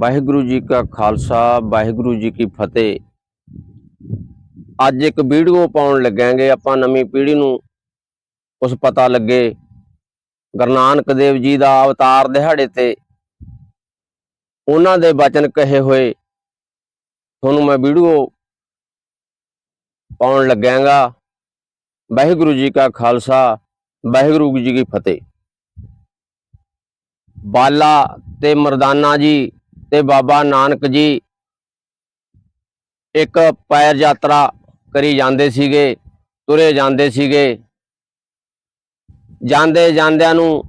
ਵਾਹਿਗੁਰੂ ਜੀ ਕਾ ਖਾਲਸਾ, ਵਾਹਿਗੁਰੂ ਜੀ ਕੀ ਫਤਿਹ। ਅੱਜ ਇੱਕ ਵੀਡੀਓ ਪਾਉਣ ਲੱਗਾਂਗੇ ਆਪਾਂ ਨਵੀਂ ਪੀੜ੍ਹੀ ਨੂੰ। ਕੁਝ ਪਤਾ ਲੱਗੇ ਗੁਰੂ ਨਾਨਕ ਦੇਵ ਜੀ ਦਾ ਅਵਤਾਰ ਦਿਹਾੜੇ ਤੇ। ਉਹਨਾਂ ਦੇ ਬਚਨ ਕਹੇ ਹੋਏ। ਤੁਹਾਨੂੰ ਮੈਂ ਵੀਡੀਓ ਪਾਉਣ ਲੱਗਾਂਗਾ। ਵਾਹਿਗੁਰੂ ਜੀ ਕਾ ਖਾਲਸਾ, ਵਾਹਿਗੁਰੂ ਜੀ ਕੀ ਫਤਿਹ। ਬਾਲਾ ਤੇ ਮਰਦਾਨਾ ਜੀ ਤੇ ਬਾਬਾ ਨਾਨਕ ਜੀ ਇੱਕ ਪੈਰ ਯਾਤਰਾ ਕਰੀ ਜਾਂਦੇ ਸੀਗੇ, ਤੁਰੇ ਜਾਂਦੇ ਸੀਗੇ। ਜਾਂਦੇ ਜਾਂਦਿਆਂ ਨੂੰ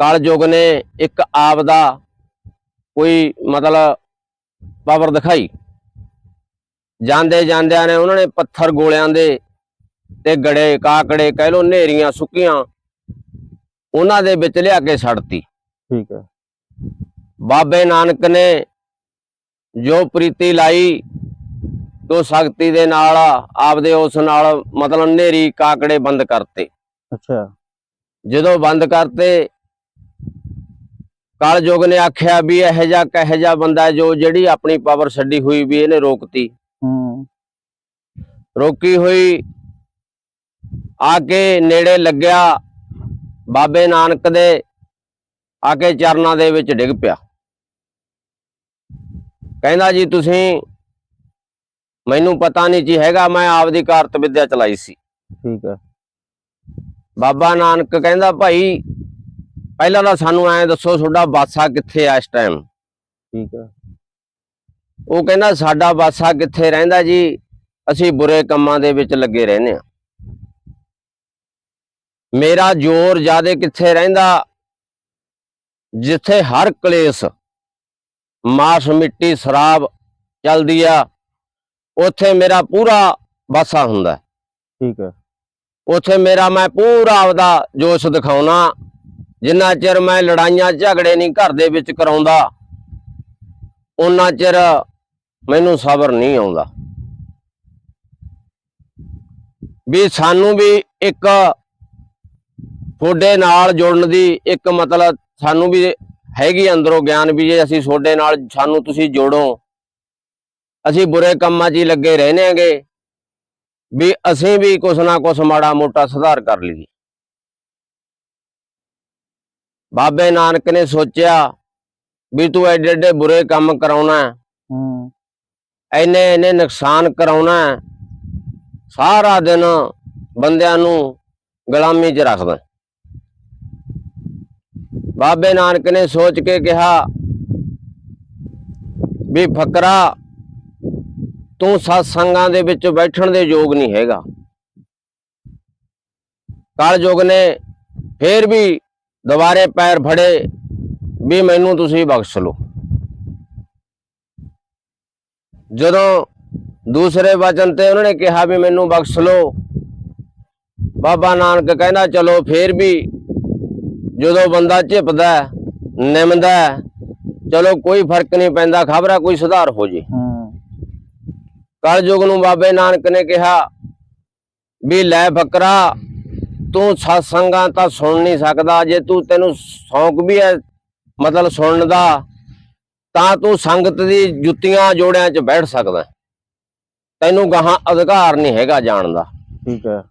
ਕਲਯੁਗ ਨੇ ਇੱਕ ਆਪ ਦਾ ਕੋਈ ਮਤਲਬ ਪਾਵਰ ਦਿਖਾਈ। ਜਾਂਦੇ ਜਾਂਦਿਆਂ ਨੇ ਉਹਨਾਂ ਨੇ ਪੱਥਰ ਗੋਲਿਆਂ ਦੇ ਤੇ ਗੜੇ, ਕਾਕੜੇ ਕਹਿ ਲੋ ਨੇਰੀਆਂ ਸੁੱਕੀਆਂ, ਉਹਨਾਂ ਦੇ ਵਿੱਚ ਲਿਆ ਕੇ ਛੱਡਤੀ ਠੀਕ ਹੈ। ਬਾਬੇ ਨਾਨਕ ਨੇ ਜੋ ਪ੍ਰੀਤੀ ਲਾਈ ਤੋ ਸ਼ਕਤੀ ਦੇ ਨਾਲ ਆਪਦੇ ਉਸ ਨਾਲ ਮਤਲਬ ਨੇਰੀ ਕਾਕੜੇ ਬੰਦ ਕਰਤੇ। ਅੱਛਾ। ਜਦੋਂ ਬੰਦ ਕਰਤੇ ਕਲਯੁਗ ਨੇ ਆਖਿਆ ਵੀ ਇਹ ਜਿਹਾ ਕਹੇ ਜਿਹਾ ਬੰਦਾ ਜੋ ਜਿਹੜੀ ਆਪਣੀ ਪਾਵਰ ਛੱਡੀ ਹੋਈ ਵੀ ਇਹਨੇ ਰੋਕਤੀ। ਹੂੰ। ਰੋਕੀ ਹੋਈ ਆ ਕੇ ਨੇੜੇ ਲੱਗਿਆ ਬਾਬੇ ਨਾਨਕ ਦੇ ਆ ਕੇ ਚਰਨਾਂ ਦੇ ਵਿੱਚ ਡਿੱਗ ਪਿਆ। ਕਹਿੰਦਾ ਜੀ ਤੁਸੀਂ ਮੈਨੂੰ ਪਤਾ ਨਹੀਂ ਜੀ ਹੈਗਾ ਮੈਂ ਆਪਦੀ ਕਾਰਤ ਵਿਦਿਆ ਚਲਾਈ ਸੀ। ਠੀਕ ਹੈ ਬਾਬਾ ਨਾਨਕ ਕਹਿੰਦਾ ਭਾਈ ਪਹਿਲਾਂ ਤਾਂ ਸਾਨੂੰ ਐਂ ਦੱਸੋ ਤੁਹਾਡਾ ਬਾਸਾ ਕਿੱਥੇ ਆ ਇਸ ਟਾਈਮ ਠੀਕ ਹੈ ਉਹ ਕਹਿੰਦਾ ਸਾਡਾ ਬਾਸਾ ਕਿੱਥੇ ਰਹਿੰਦਾ ਜੀ? ਅਸੀਂ ਬੁਰੇ ਕੰਮਾਂ ਦੇ ਵਿੱਚ ਲੱਗੇ ਰਹਿੰਦੇ ਆ ਮੇਰਾ ਜ਼ੋਰ ਜਿਆਦੇ ਕਿੱਥੇ ਰਹਿੰਦਾ? ਜਿੱਥੇ ਹਰ ਕਲੇਸ਼ ਮਾਸ ਮਿੱਟੀ ਸ਼ਰਾਬ ਚੱਲਦੀ ਆ ਉੱਥੇ ਮੇਰਾ ਪੂਰਾ ਬਾਸਾ ਹੁੰਦਾ। ਠੀਕ ਹੈ ਉੱਥੇ ਮੇਰਾ ਮੈਂ ਪੂਰਾ ਆਪਦਾ ਜੋਸ਼ ਦਿਖਾਉਣਾ ਜਿੰਨਾ ਚਿਰ ਮੈਂ ਲੜਾਈਆਂ ਝਗੜੇ ਨਹੀਂ ਘਰ ਦੇ ਵਿੱਚ ਕਰਾਉਂਦਾ ਉਹਨਾਂ ਚਿਰ ਮੈਨੂੰ ਸਬਰ ਨਹੀਂ ਆਉਂਦਾ ਵੀ ਸਾਨੂੰ ਵੀ ਇੱਕ ਤੁਹਾਡੇ ਨਾਲ ਜੁੜਨ ਦੀ ਇੱਕ ਮਤਲਬ ਸਾਨੂੰ ਵੀ ਹੈਗੀ ਅੰਦਰੋਂ ਗਿਆਨ ਵੀ ਜੇ ਅਸੀਂ ਤੁਹਾਡੇ ਨਾਲ ਸਾਨੂੰ ਤੁਸੀਂ ਜੋੜੋ। ਅਸੀਂ ਬੁਰੇ ਕੰਮਾਂ 'ਚ ਹੀ ਲੱਗੇ ਰਹਿੰਦੇ ਆਂਗੇ ਵੀ ਅਸੀਂ ਵੀ ਕੁਛ ਨਾ ਕੁਛ ਮਾੜਾ ਮੋਟਾ ਸੁਧਾਰ ਕਰ ਲਈਏ। ਬਾਬੇ ਨਾਨਕ ਨੇ ਸੋਚਿਆ ਵੀ ਤੂੰ ਐਡੇ ਐਡੇ ਬੁਰੇ ਕੰਮ ਕਰਾਉਣਾ ਹੈ, ਐਨੇ ਐਨੇ ਨੁਕਸਾਨ ਕਰਾਉਣਾ ਸਾਰਾ ਦਿਨ ਬੰਦਿਆਂ ਨੂੰ ਗੁਲਾਮੀ 'ਚ ਰੱਖਦਾ। ਬਾਬੇ ਨਾਨਕ ਨੇ ਸੋਚ ਕੇ ਕਿਹਾ ਵੀ ਫਕਰਾ, ਤੂੰ ਸਤਸੰਗਾਂ ਦੇ ਵਿੱਚ ਬੈਠਣ ਦੇ ਯੋਗ ਨਹੀਂ ਹੈਗਾ। ਕਲਯੁਗ ਨੇ ਫੇਰ ਵੀ ਦੁਬਾਰੇ ਪੈਰ ਫੜੇ ਵੀ ਮੈਨੂੰ ਤੁਸੀਂ ਬਖਸ਼ ਲਓ। ਜਦੋਂ ਦੂਸਰੇ ਵਚਨ ਤੇ ਉਹਨਾਂ ਨੇ ਕਿਹਾ ਵੀ ਮੈਨੂੰ ਬਖਸ਼ ਲਓ, ਬਾਬਾ ਨਾਨਕ ਕਹਿੰਦਾ, ਚਲੋ ਫੇਰ ਵੀ ਜਦੋਂ ਬੰਦਾ ਝਿਪਦਾ ਨਿਮਦਾ ਚਲੋ ਕੋਈ ਫ਼ਰਕ ਨਹੀਂ ਪੈਂਦਾ ਖਬਰਾ ਕੋਈ ਸੁਧਾਰ ਹੋ ਜੇ। ਹੂੰ। ਕਲਯੁਗ ਨੂੰ ਬਾਬੇ ਨਾਨਕ ਨੇ ਕਿਹਾ ਵੀ ਲੈ ਫਕਰਾ ਤੂੰ ਸਤਸੰਗਾਂ ਤਾਂ ਸੁਣ ਨਹੀਂ ਸਕਦਾ ਜੇ ਤੂੰ ਤੈਨੂੰ ਸ਼ੌਂਕ ਵੀ ਹੈ ਮਤਲਬ ਸੁਣਨ ਦਾ ਤਾਂ ਤੂੰ ਸੰਗਤ ਦੀ ਜੁੱਤੀਆਂ ਜੋੜਿਆਂ 'ਚ ਬੈਠ ਸਕਦਾ। ਤੈਨੂੰ ਗਾਹਾਂ ਅਧਿਕਾਰ ਨਹੀਂ ਹੈਗਾ ਜਾਣ ਦਾ। ਠੀਕ ਹੈ।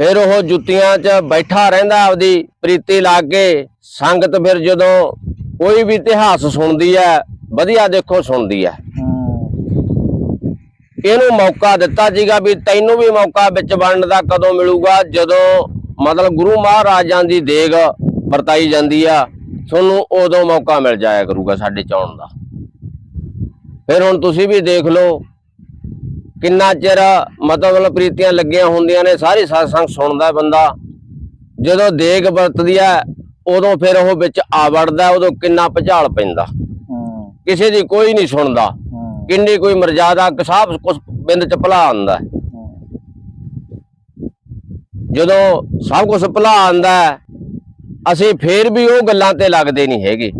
ਫਿਰ ਉਹ ਜੁੱਤੀਆਂ 'ਚ ਬੈਠਾ ਰਹਿੰਦਾ ਆਪਦੀ ਪ੍ਰੀਤੀ ਲਾ ਕੇ, ਸੰਗਤ ਫਿਰ ਜਦੋਂ ਕੋਈ ਵੀ ਇਤਿਹਾਸ ਸੁਣਦੀ ਹੈ ਵਧੀਆ ਦੇਖੋ ਸੁਣਦੀ ਹੈ ਇਹਨੂੰ ਮੌਕਾ ਦਿੱਤਾ ਸੀਗਾ ਵੀ ਤੈਨੂੰ ਵੀ ਮੌਕਾ ਵਿੱਚ ਬਣਨ ਦਾ ਕਦੋਂ ਮਿਲੂਗਾ, ਜਦੋਂ ਮਤਲਬ ਗੁਰੂ ਮਹਾਰਾਜਾਂ ਦੀ ਦੇਗ ਵਰਤਾਈ ਜਾਂਦੀ ਆ, ਤੁਹਾਨੂੰ ਉਦੋਂ ਮੌਕਾ ਮਿਲ ਜਾਇਆ ਕਰੂਗਾ ਸਾਡੇ ਚ ਆਉਣ ਦਾ। ਫਿਰ ਹੁਣ ਤੁਸੀਂ ਵੀ ਦੇਖ ਲਓ ਕਿੰਨਾ ਚਿਰ ਮਤਲਬ ਪ੍ਰੀਤੀਆਂ ਲੱਗੀਆਂ ਹੁੰਦੀਆਂ ਨੇ ਸਾਰੀ satsang ਸੁਣਦਾ ਬੰਦਾ। ਜਦੋਂ ਦੇਗ ਵਰਤਦੀ ਆ ਉਦੋਂ ਫਿਰ ਉਹ ਵਿੱਚ ਆ ਵੜਦਾ ਉਦੋਂ ਕਿੰਨਾ ਭੁਚਾਲ ਪੈਂਦਾ। ਹੂੰ। ਕਿਸੇ ਦੀ ਕੋਈ ਨਹੀਂ ਸੁਣਦਾ। ਹੂੰ। ਕਿੰਨੀ ਕੋਈ ਮਰਜ਼ਾਦਾ ਕਸਾਬ ਕੁਛ ਬਿੰਦ ਚ ਭਲਾ ਆਂਦਾ ਹੈ। ਹੂੰ। ਜਦੋਂ ਸਭ ਕੁਝ ਭੁਲਾ ਆਂਦਾ ਹੈ, ਅਸੀਂ ਫੇਰ ਵੀ ਉਹ ਗੱਲਾਂ ਤੇ ਲੱਗਦੇ ਨਹੀਂ ਹੈਗੇ।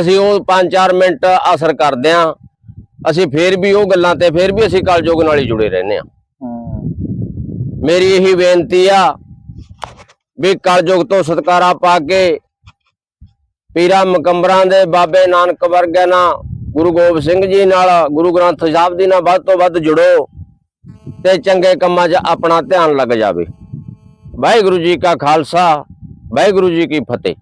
ਅਸੀਂ ਉਹ 5-4 ਮਿੰਟ ਅਸਰ ਕਰਦੇ ਆਂ ਅਸੀਂ ਫੇਰ ਵੀ ਉਹ ਗੱਲਾਂ ਤੇ ਫੇਰ ਵੀ ਅਸੀਂ ਕਲਯੁਗ ਨਾਲ ਹੀ ਜੁੜੇ ਰਹਿੰਦੇ ਆਂ ਮੇਰੀ ਇਹੀ ਬੇਨਤੀ ਆ ਵੀ ਕਲਯੁਗ ਤੋਂ ਛੁਟਕਾਰਾ ਪਾ ਕੇ ਪੀਰਾਂ ਮਕੰਬਰਾਂ ਦੇ ਬਾਬੇ ਨਾਨਕ ਵਰਗੇ ਨਾਲ, ਗੁਰੂ ਗੋਬਿੰਦ ਸਿੰਘ ਜੀ ਨਾਲ, ਗੁਰੂ ਗ੍ਰੰਥ ਸਾਹਿਬ ਜੀ ਨਾਲ ਵੱਧ ਤੋਂ ਵੱਧ ਜੁੜੋ ਤੇ ਚੰਗੇ ਕੰਮਾਂ 'ਚ ਆਪਣਾ ਧਿਆਨ ਲੱਗ ਜਾਵੇ। ਵਾਹਿਗੁਰੂ ਜੀ ਕਾ ਖਾਲਸਾ, ਵਾਹਿਗੁਰੂ ਜੀ ਕੀ ਫਤਿਹ।